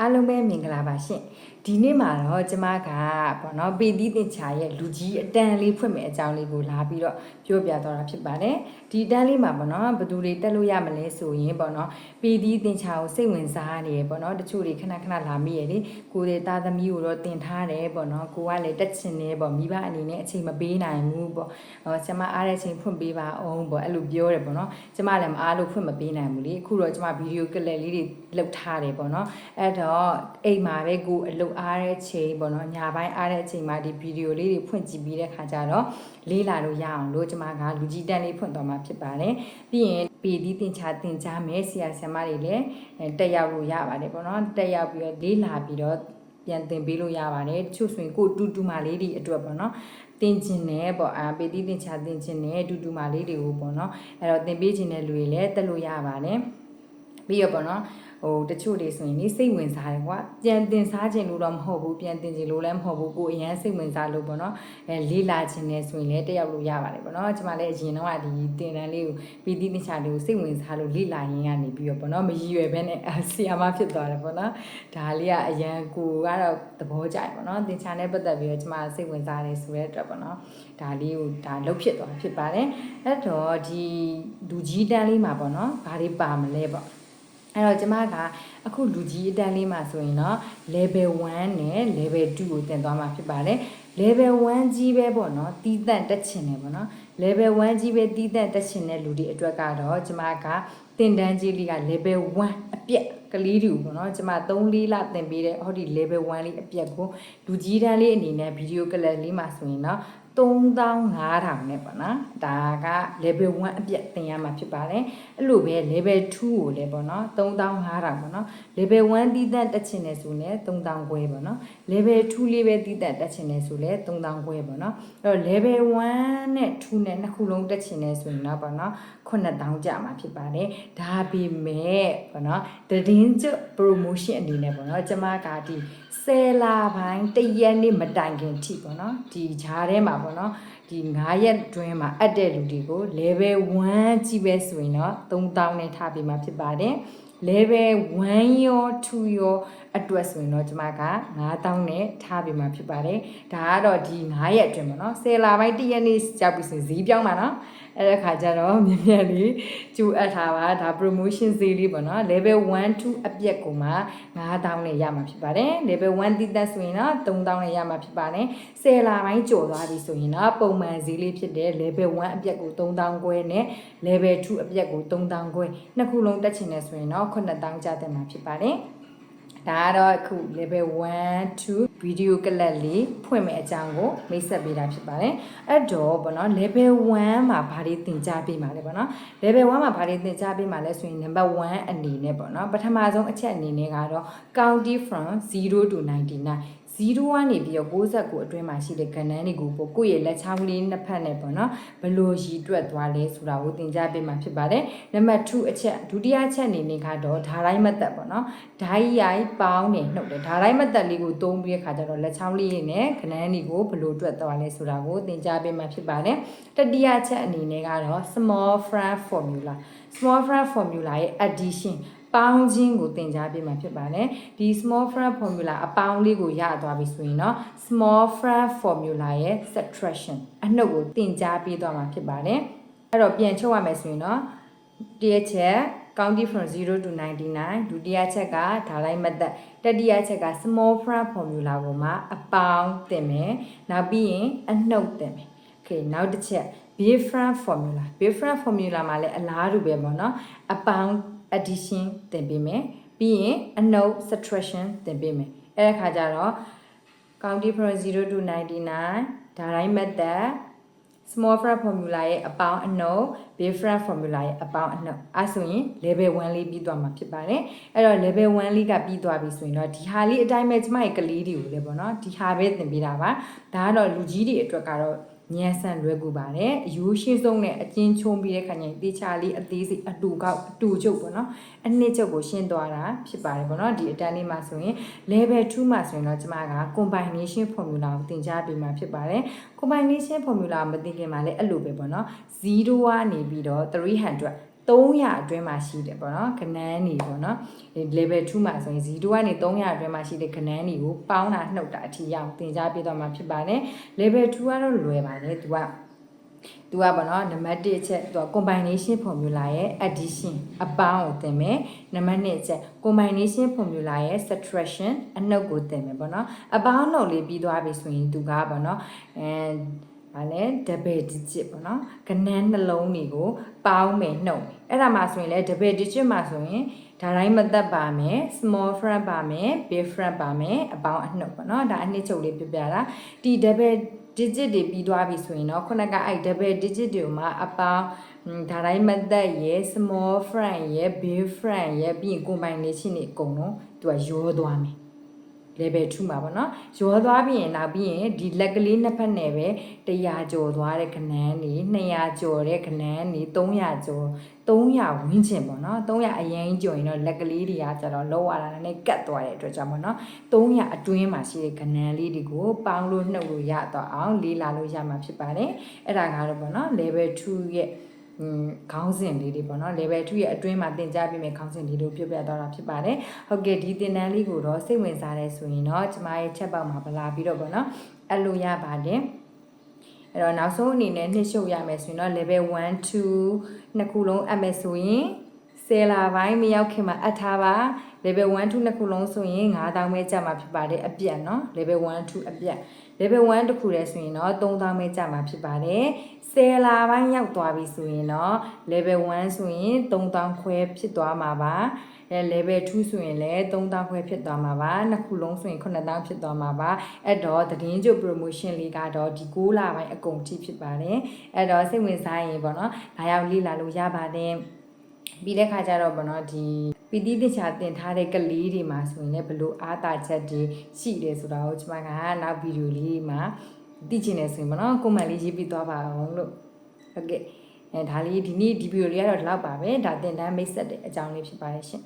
အားလုံးပဲမင်္ဂလာပါရှင်ဒီနေ့မှာတော့ကျမကပေါ့နော်ပေတိတင်ချာရဲ့လူကြီးအတန်လေးဖွင့်မယ်အကြောင်းလေးကိုလာပြီးတော့ပြောပြသွားတာဖြစ်ပါတယ်ဒီအတန်လေးမှာပေါ့နော်ဘယ်သူတွေတက်လို့ရမလဲဆိုရင်ပေါ့နော်ပေတိတင်ချာကိုစိတ်ဝင်စားနေရပေါ့နော်တချို့တွေခဏခဏလာမိရလေကိုယ်တွေသားသမီးကိုတော့တင်ထားတယ်ပေါ့နော်ကိုကလည်းတက်ချင်နေပေါ့မိဘအနေနဲ့အချိန်မပေးနိုင်ဘူးပေါ့ဟောကျမအားတဲ့အချိန်ဖွင့်ပေးပါအောင်ပေါ့အဲ့လိုပြောတယ်ပေါ့နော်ကျမလည်းမအားလို့ဖွင့်မပေးနိုင်ဘူးလေအခုတော့ကျမဗီဒီယိုကလစ်လေးတွေလုပ်ထားတယ်ပေါ့နော်အဲ့တော့အိမ်မှာပဲကိုယ်အလုပ်အားတဲ့ချိန်ပေါ့နော်ညာပိုင်းအားတဲ့အချိန်မှာဒီဗီဒီယိုလေးတွေဖွင့်ကြည့်ပြီးတဲ့ခါကျတော့လေးလာလို့ရအောင်လို့ကျမကလူကြီးတန်းလေးဖွင့်သွားမှာဖြစ်ပါတယ်ပြီးရင်ပေဒီတင်ချာတင်ချာမယ်ဆရာဆရာမတွေလည်းအဲတက်ရောက်လို့ရပါတယ်ပေါ့နော်တက်ရောက်ပြီးတော့လေးလာပြီးတော့ပြန်တင်ပေးလို့ရပါတယ်တချို့ဆိုရင်ကိုတူတူမာလေးတွေအတွက်ပေါ့နော်တင်ကျင်တယ်ပေါ့အာပေတိတင်ချာတင်ကျင်တယ်တူတူမာလေးတွေကိုပေါ့နော်အဲ့တော့တင်ပေးခြင်းတဲ့လူတွေလည်းတက်လို့ရပါတယ်ပြီးရပေါ့နော် ဟိုတချို့တွေဆိုရင်နေစိတ်ဝင်စားတယ်ကွာပြန်တင်စားခြင်းလို့တော့မဟုတ်ဘူးပြန်တင်ခြင်းလို့လည်းမဟုတ်ဘူးကိုအရန်စိတ်ဝင်စားလို့ပေါ့နော်အဲလေးလာခြင်းနဲ့ဆိုရင်လည်းတက်ရောက်လို့ရပါတယ်ပေါ့နော်ကျွန်မလည်းအရင်တော့ကဒီတင်တန်းလေးကိုပီတိတင်ချာလေးကိုစိတ်ဝင်စားလို့လေးလာရင်းကနေပြီးတော့ပေါ့နော်မရည်ရွယ်ဘဲနဲ့ဆီယာမဖြစ်သွားတယ်ပေါ့နော်ဒါလေးကအရန်ကိုကတော့သဘောကျတယ်ပေါ့နော်တင်ချာနဲ့ပတ်သက်ပြီးတော့ကျွန်မစိတ်ဝင်စားတယ်ဆိုတဲ့အတွက်ပေါ့နော်ဒါလေးကိုဒါလုတ်ဖြစ်သွားဖြစ်ပါတယ်အဲ့တော့ဒီလူကြီးတန်းလေးမှာပေါ့နော်ဘာတွေပါမလဲပေါ့ အဲ့တော့ကျမကအခုလူကြီးအတန်းလေးမှာဆိုရင်တော့ level 1နဲ့ level 2ကိုတင်သွားမှာဖြစ်ပါတယ် level 1ကြီးပဲပေါ့နော်တီးတန့်တက်ချင်တယ်ပေါ့နော် level 1ကြီးပဲတီးတန့်တက်ချင်တဲ့လူတွေအတွက်ကတော့ကျမကတင်တန်းကြီးလေးက level 1အပြက် ကလေးတွေကိုပေါ့နော်ကျမ3-4လသင်ပေးတဲ့ဟောဒီ level 1လေးအပြက်ကိုလူကြီးတန်းလေးအနေနဲ့ဗီဒီယိုကလပ်လေးမှာဆိုရင်တော့3500နဲ့ပေါ့နော်ဒါက level 1အပြည့်သင်ရမှာဖြစ်ပါတယ်အဲ့လိုပဲ level 2ကိုလည်းပေါ့နော်3500ပေါ့နော် level 1တီးသက်တက်ချင်တယ်ဆိုလည်း3000ခွဲပေါ့နော် level 2လေးပဲတီးသက်တက်ချင်တယ်ဆိုလည်း3000ခွဲပေါ့နော်အဲ့တော့ level 1နဲ့2နဲ့နှစ်ခုလုံးတက်ချင်တယ်ဆိုရင်တော့ပေါ့နော်9000ကျမှာဖြစ်ပါတယ်ဒါပေမဲ့ပေါ့နော်တည်င်းကျ promotion အနေနဲ့ပေါ့နော်ကျမကဒီဆယ်လာပိုင်းတရက်နေ့မတိုင်ခင်ထိပေါ့နော်ဒီဂျားထဲမှာပေါ့နော်ဒီ9ရက်တွင်းမှာအပ်တဲ့လူတွေကို level 1ကြီးပဲဆိုရင်တော့3000နဲ့ထားပြီးမှဖြစ်ပါတယ် level 1ရော2ရော အတွက်ဆိုရင်တော့ကျွန်မက9000နဲ့ထားပြီးမှဖြစ်ပါတယ်ဒါကတော့ဒီ9ရက်အတွင်းပေါ့နော်10လပိုင်း1ရက်နေ့ကြောက်ပြီးဆိုရင်ဈေးပြောင်းပါနော်အဲ့ဒါခါကျတော့မြင်မြန်လေးကျူအပ်ထားပါဒါ promotion ဈေးလေးပေါ့နော် level 1 2အပြက်ကိုမှ9000နဲ့ရမှာဖြစ်ပါတယ် level 1တိသက်ဆိုရင်တော့3000နဲ့ရမှာဖြစ်ပါတယ်10လပိုင်းကျော်သွားပြီဆိုရင်တော့ပုံမှန်ဈေးလေးဖြစ်တဲ့ level 1အပြက်ကို3000ခွဲနဲ့ level 2အပြက်ကို3000ခွဲနှစ်ခုလုံးတက်ချင်တယ်ဆိုရင်တော့9000ကျတဲ့မှာဖြစ်ပါတယ် ဒါကတော့အခု level 1 2 video ကလပ်လေးဖွင့်မဲ့အကြောင်းကိုမိတ်ဆက်ပေးတာဖြစ်ပါတယ်အဲ့တော့ဗောနော် level 1မှာဘာတွေသင်ကြားပေးမှာလဲဗောနော် level 1မှာဘာတွေသင်ကြားပေးမှာလဲဆိုရင် number 1အနေနဲ့ဗောနော်ပထမဆုံးအချက်အနေနဲ့ကတော့ county from 0 to 99 0ကနေပြီးတော့69အတွင်းမှာရှိတဲ့ကဏ္ဍတွေကိုပေါ့ကိုယ့်ရဲ့လက်ချောင်းလေးနှစ်ဖက်နဲ့ပေါ့နော်ဘယ်လိုရည်တွက်သွားလဲဆိုတာကိုသင်ကြားပေးမှာဖြစ်ပါတယ်နံပါတ်2အချက်ဒုတိယအချက်အနေနဲ့ကတော့ဓာတိုင်းမသက်ပေါ့နော်ဓာကြီးရိုင်းပေါင်းနေနှုတ်တယ်ဓာတိုင်းမသက်လေးကိုသုံးပြီးတဲ့ခါကျတော့လက်ချောင်းလေးနဲ့ကဏ္ဍတွေကိုဘယ်လိုတွက်သွားလဲဆိုတာကိုသင်ကြားပေးမှာဖြစ်ပါတယ်တတိယအချက်အနေနဲ့ကတော့ small front formula small front formula ရဲ့ addition ပေါင်းခြင်းကိုသင်ကြားပေးမှာဖြစ်ပါတယ်ဒီ small front formula အပေါင်းလေးကိုရသွားပြီဆိုရင်တော့ small front formula ရဲ့ subtraction အနှုတ်ကိုသင်ကြားပေးသွားမှာဖြစ်ပါတယ်အဲ့တော့ပြန်ချုပ်ရမယ်ဆိုရင်တော့တရချက် counting from 0 to 99ဒုတိယချက်ကဒါလိုက်မသက်တတိယချက်က small front formula ကိုမှအပေါင်းသင်မယ်နောက်ပြီးရင်အနှုတ်သင်မယ် okay နောက်တစ်ချက် different formula different formula မှာလည်းအလားတူပဲပေါ့နော်အပေါင်း addition သင်ပေးမယ်ပြီးရင်အနှုတ် subtraction သင်ပေးမယ်အဲ့ဒါခါကျတော့ counting from 0 to 99ဒါတိုင်း method small front formula ရဲ့အပေါင်းအနှုတ် big front formula ရဲ့အပေါင်းအနှုတ်အဲဆိုရင် level 1လေးပြီးသွားမှာဖြစ်ပါတယ်အဲ့တော့ level 1လေးကပြီးသွားပြီဆိုရင်တော့ဒီဟာလေးအတိုင်းပဲကျမရဲ့ကလေးတွေကိုလည်းပေါ့နော်ဒီဟာပဲသင်ပေးတာပါဒါကတော့လူကြီးတွေအတွက်ကတော့ ညံဆန်လွယ်ကူပါတယ်အယူရှိဆုံးနဲ့အကျဉ်းချုံပြီးတဲ့ခါကျရင်တေချာလေးအသေးစိတ်အတူကောက်အတူချုပ်ပေါ့နော်အနှစ်ချုပ်ကိုရှင်းသွားတာဖြစ်ပါတယ်ပေါ့နော်ဒီအတန်းလေးမှာဆိုရင် level 2မှာဆိုရင်တော့ကျမက combination formula ကိုသင်ကြားပေးမှာဖြစ်ပါတယ် combination formula မသိခင်မှာလည်းအဲ့လိုပဲပေါ့နော်0ကနေပြီးတော့300 300အတွင်းမှာရှိတယ်ပေါ့နော်ခဏန်းနေပေါ့နော်ဒီ level 2မှာဆိုရင်0ကနေ300အတွင်းမှာရှိတဲ့ခဏန်းတွေကိုပေါင်းတာနှုတ်တာအထိရအောင်သင်ကြားပြတော့မှာဖြစ်ပါတယ် level 2ကတော့လွယ်ပါတယ်သူကသူကပေါ့နော်နံပါတ်1အချက်သူက combination formula ရဲ့ addition အပေါင်းကိုသင်မယ်နံပါတ်2အချက် combination formula ရဲ့ subtraction အနှုတ်ကိုသင်မယ်ပေါ့နော်အပေါင်းနှုတ်လေးပြီးသွားပြီဆိုရင်သူကပေါ့နော်အဲ ဗာလဲ double digit ပေါ့နော်ကဏန်းနှလုံးတွေကိုပေါင်းမယ်နှုတ်မယ်အဲ့ဒါမှဆိုရင်လဲ double digit မှာဆိုရင်ဒါတိုင်းမသက်ပါမယ် small front ပါမယ် big front ပါမယ်အပေါင်းအနှုတ်ပေါ့နော်ဒါအနှစ်ချုပ်လေးပြပြတာဒီ double digit တွေပြီးသွားပြီဆိုရင်တော့ခုနကအဲ့ double digit တွေမှာအပေါင်းဒါတိုင်းမသက်ရယ် small front ရယ် big front ရယ်ပြီးရင် combination တွေအကုန်လုံးသူကရောသွားမယ် level 2မှာပေါ့နော်ရောသွားပြီးရင်နောက်ပြီးရင်ဒီလက်ကလေးနှစ်ဖက်နဲ့ပဲ100ကျော်သွားတဲ့ခဏန်းနေ200ကျော်တဲ့ခဏန်းနေ300ကျော်300ဝန်းကျင်ပေါ့နော်300အရင်ကျော်ရင်တော့လက်ကလေးတွေကကျတော့လောရတာနဲ့ကတ်သွားတဲ့အတွက်ကြောင့်ပေါ့နော်300အတွင်းမှာရှိတဲ့ခဏန်းလေးတွေကိုပေါင်းလို့နှုတ်လို့ရတော့အောင်လေးလာလို့ရမှာဖြစ်ပါတယ်အဲ့ဒါကတော့ပေါ့နော် level 2ရဲ့อืม ခေါင်းစဉ်လေးတွေပေါ့နော် level 2ရဲ့အတွင်းမှာသင်ကြားပေးမယ့်ခေါင်းစဉ်လေးတို့ပြပြတော့တာဖြစ်ပါတယ်ဟုတ်ကဲ့ဒီသင်တန်းလေးကိုတော့စိတ်ဝင်စားတဲ့ဆိုရင်တော့ကျမရဲ့ chat box မှာပလာပြီးတော့ပေါ့နော်အဲ့လိုရပါတယ်အဲ့တော့နောက်ဆုံးအနေနဲ့နှစ်ရှုပ်ရမယ်ဆိုရင်တော့ level 1 2နှစ်ခုလုံးအပ်မယ်ဆိုရင် ဆယ်လာပိုင်းမရောက်ခင်မှာအပ်ထားပါ level 1 2နှစ်ခုလုံးဆိုရင်9000ပဲကြာမှာဖြစ်ပါတယ်အပြတ်เนาะ level 1 2အပြတ် level 1တစ်ခုတည်းဆိုရင်တော့3000ပဲကြာမှာဖြစ်ပါတယ်ဆယ်လာပိုင်းရောက်သွားပြီဆိုရင်တော့ level 1ဆိုရင်3000ခွဲဖြစ်သွားမှာပါအဲ level 2ဆိုရင်လည်း3000ခွဲဖြစ်သွားမှာပါနှစ်ခုလုံးဆိုရင်9000ဖြစ်သွားမှာပါအဲ့တော့သတင်းကြို promotion လေးကတော့ဒီ6လပိုင်းအကုန်ထိဖြစ်ပါတယ်အဲ့တော့စိတ်ဝင်စားရင်ပေါ့နော်လာရောက်လေ့လာလို့ရပါတယ် ပြီးတဲ့ခါကျတော့ပေါ့နော်ဒီပီတိတခြားတင်ထားတဲ့ကလေးတွေမှာဆိုရင်လည်းဘလို့အားတာချက်တွေရှိတယ်ဆိုတာကိုကျွန်မကနောက်ဗီဒီယိုလေးမှာသိချင်တယ်ဆိုရင်ပေါ့နော်ကွန်မန့်လေးရေးပြီးသွားပါအောင်လို့ဟုတ်ကဲ့အဲဒါလေးဒီနေ့ဒီဗီဒီယိုလေးကတော့ဒီလောက်ပါပဲဒါတင်တန်းမိတ်ဆက်တဲ့အကြောင်းလေးဖြစ်ပါတယ်ရှင်